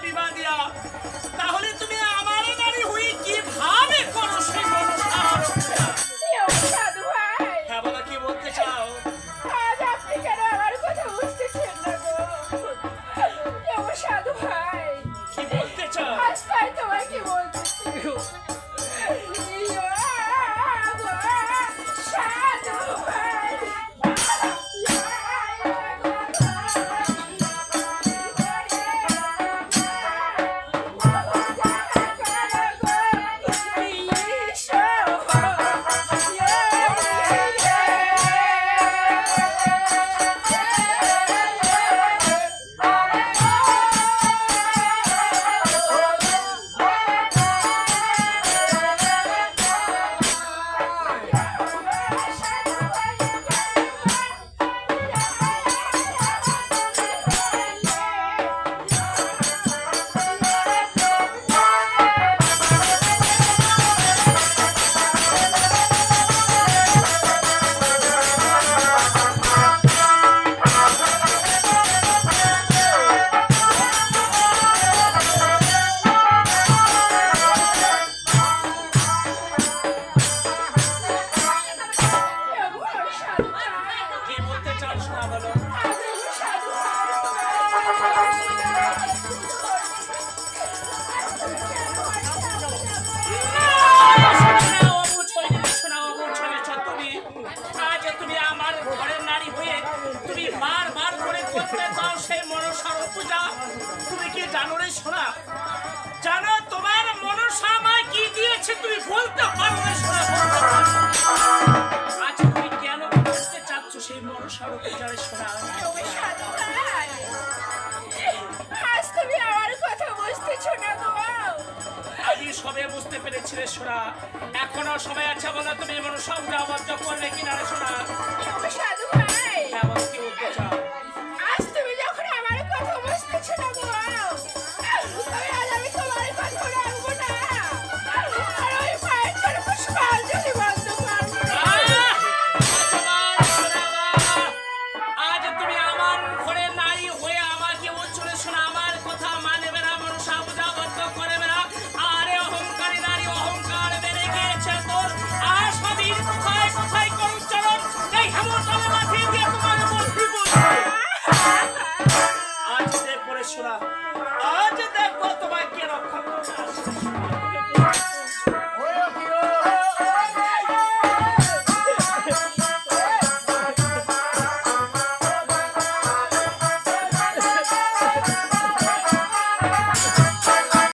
Happy Monday, y'all. আজ তুমি আমার ঘরের নারী হয়ে তুমি বারবার করে করতে চাও সেই মনসর পূজা। তুমি কি জানো রে শোনা বুঝতে পেরেছিলে সোনা? এখনও সময় আছে বলে তুমি মনসংগ্রাম করবে কিনা সোনা?